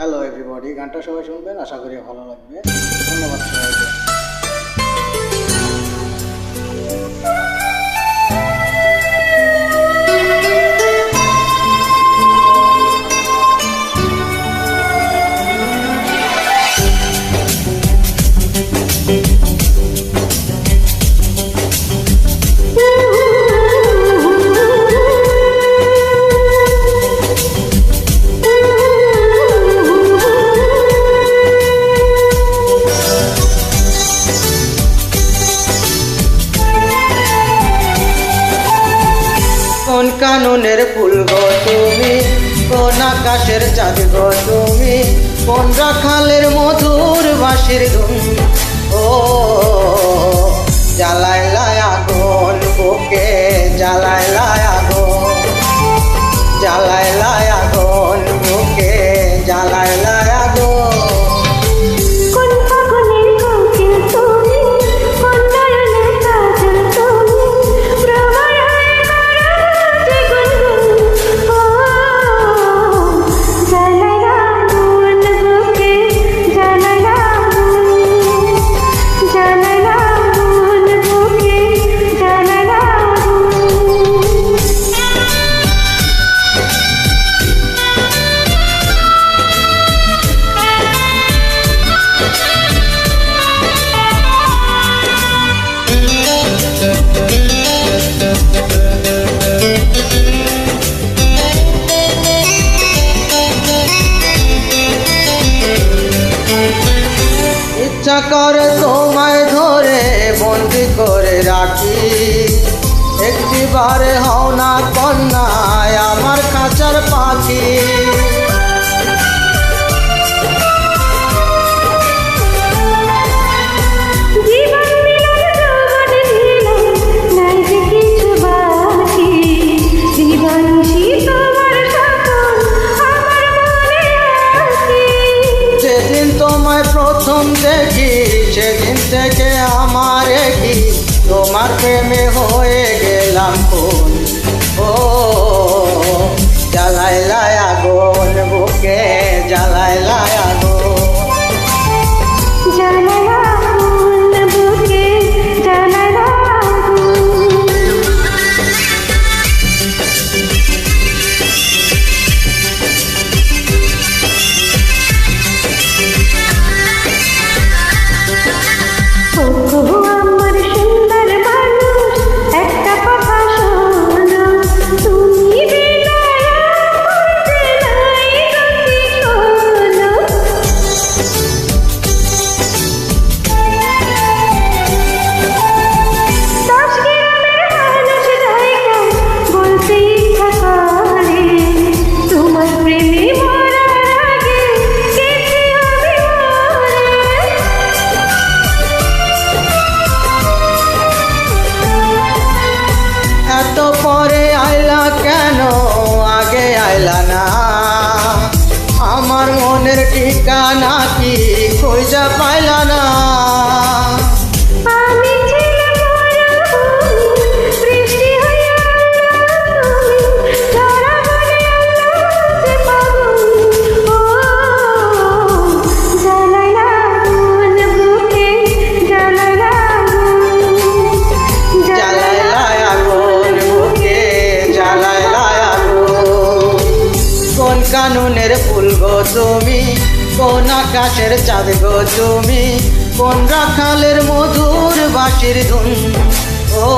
Hello everybody গানটা সবাই শুনবেন। আশা করি ভালো লাগবে। ধন্যবাদ সবাইকে। কানুনের ফুল গো তুমি কোন আকাশের চাঁদ গো তুমি। কোন রাখালের মধুর বাঁশির ধুম চাকর তোমায় ধরে বন্দি করে রাখি। একটিবারে হও না কন্যায় আমার কাঁচার পাখি। দেখি তোমার প্রেমে হয়ে গেলাম কোন? ও না কি খোঁজা পাইলানা কোন আকাশের চাঁদ গো তুমি? কোন রাখালের মধুর বাঁশির ধুন? ও